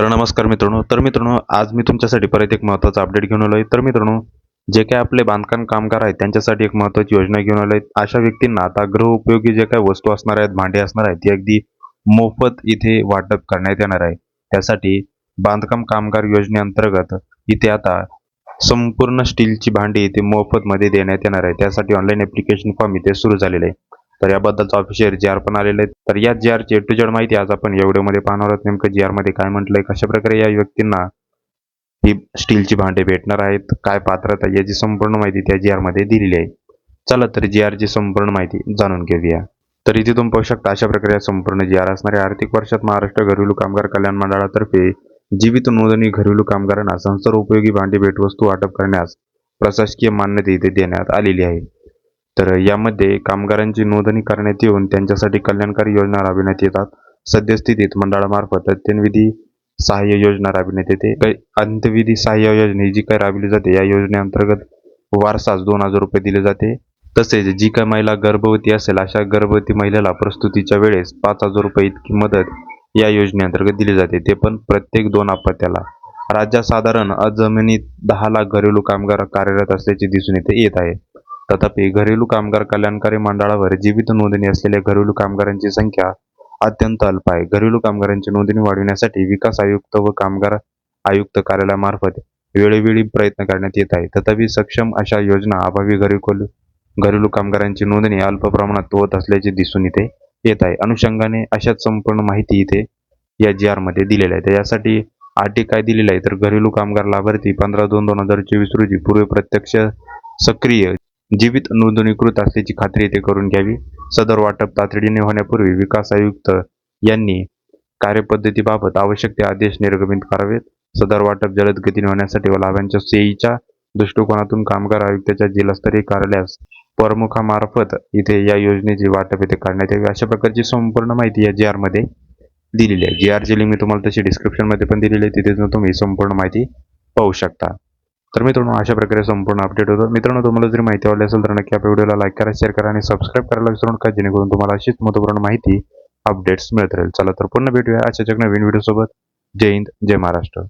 तर नमस्कार मित्रांनो. तर मित्रांनो आज मी तुमच्यासाठी परत एक महत्त्वाचा अपडेट घेऊन आलो आहे तर मित्रांनो जे काही आपले बांधकाम कामगार आहेत त्यांच्यासाठी एक महत्त्वाची योजना घेऊन आलो आहे अशा व्यक्तींना आता गृहउपयोगी जे काही वस्तू असणार आहेत भांडे असणार आहेत ती अगदी मोफत इथे वाटप करण्यात येणार आहे. त्यासाठी बांधकाम कामगार योजनेअंतर्गत इथे आता संपूर्ण स्टीलची भांडी इथे मोफतमध्ये देण्यात येणार आहे. त्यासाठी ऑनलाईन ॲप्लिकेशन फॉर्म इथे सुरू झालेले आहे. तर याबद्दलचा ऑफिशियल जी आर पण आलेले आहेत. तर या जी आरची टू जेड माहिती आज आपण या व्हिडिओमध्ये पाहणार आहोत. नेमकं जी मध्ये काय म्हटलंय कशा प्रकारे या व्यक्तींना ही स्टीलची भांडे भेटणार आहेत काय पात्रता याची संपूर्ण माहिती त्या जी मध्ये दिलेली आहे. चला तर जी आरची संपूर्ण माहिती जाणून घेऊया. तर इथे तुम्ही पाहू शकता अशा प्रकारे संपूर्ण जी आर असणाऱ्या आर्थिक वर्षात महाराष्ट्र घरेलू कामगार कल्याण मंडळातर्फे जीवित नोंदणी घरेलू कामगारांना संसार उपयोगी भांडी भेटवस्तू वाटप करण्यास प्रशासकीय मान्यता इथे देण्यात आलेली आहे. तर यामध्ये कामगारांची नोंदणी करण्यात येऊन त्यांच्यासाठी कल्याणकारी योजना राबविण्यात येतात. सद्यस्थितीत मंडळामार्फत अत्यंतविधी सहाय्य योजना राबविण्यात येते. अंतविधी अंत्यविधी सहाय्य योजना जी काही राबविली जाते या योजनेअंतर्गत वारसास दोन हजार रुपये दिले जाते. तसेच जी काही महिला गर्भवती असेल अशा गर्भवती महिलेला प्रस्तुतीच्या वेळेस पाच हजार रुपये इतकी मदत या योजनेअंतर्गत दिली जाते. ते पण प्रत्येक दोन अपत्याला राज्यात साधारण अजमिनीत दहा लाख घरेलू कामगार कार्यरत असल्याचे दिसून येते येत आहे. तथापि घरेलू कामगार कल्याणकारी मंडळावर जीवित नोंदणी असलेल्या घरेलू कामगारांची संख्या अत्यंत अल्प आहे. घरेलू कामगारांची नोंदणी वाढविण्यासाठी विकास आयुक्त व कामगार आयुक्त कार्यालयामार्फत वेळोवेळी प्रयत्न करण्यात येत आहे तथापि सक्षम अशा योजना अभावी घरेलू घरेलू कामगारांची नोंदणी अल्प प्रमाणात होत असल्याचे दिसून इथे येत आहे. अनुषंगाने अशाच संपूर्ण माहिती इथे या जी मध्ये दिलेल्या आहे तर यासाठी अटी काय दिलेली आहे? तर घरेलू कामगार लाभार्थी पंधरा दोन दोन हजार चोवीस रोजी पूर्वी प्रत्यक्ष सक्रिय जीवित नोंदणीकृत असल्याची खात्री येथे करून घ्यावी. सदर वाटप तातडीने होण्यापूर्वी विकास आयुक्त यांनी कार्यपद्धतीबाबत आवश्यक ते आदेश निर्गमित करावेत. सदर वाटप जलद गतीने होण्यासाठी व लाभांच्या सेईच्या दृष्टिकोनातून कामगार आयुक्ताच्या जिल्हास्तरीय कार्यालयास प्रमुखामार्फत इथे या योजनेचे वाटप येथे करण्यात यावे. अशा प्रकारची संपूर्ण माहिती या जी आरमध्ये दिलेली आहे. जी आरची लिंक मी तुम्हाला तशी डिस्क्रिप्शनमध्ये पण दिलेली आहे. तिथे तुम्ही संपूर्ण माहिती पाहू शकता. तर मित्रांनो अशा प्रकारे संपूर्ण अपडेट होतो. मित्रांनो तुम्हाला जर माहिती आवडली असेल तर नक्की आपल्या व्हिडिओला लाईक करा शेअर करा आणि सबस्क्राईब करायला विसरू नका जेणेकरून तुम्हाला अशीच महत्त्वपूर्ण माहिती अपडेट्स मिळत राहील. चला तर पुन्हा भेटूया अशाच एक नवीन व्हिडिओसोबत जय हिंद जय महाराष्ट्र.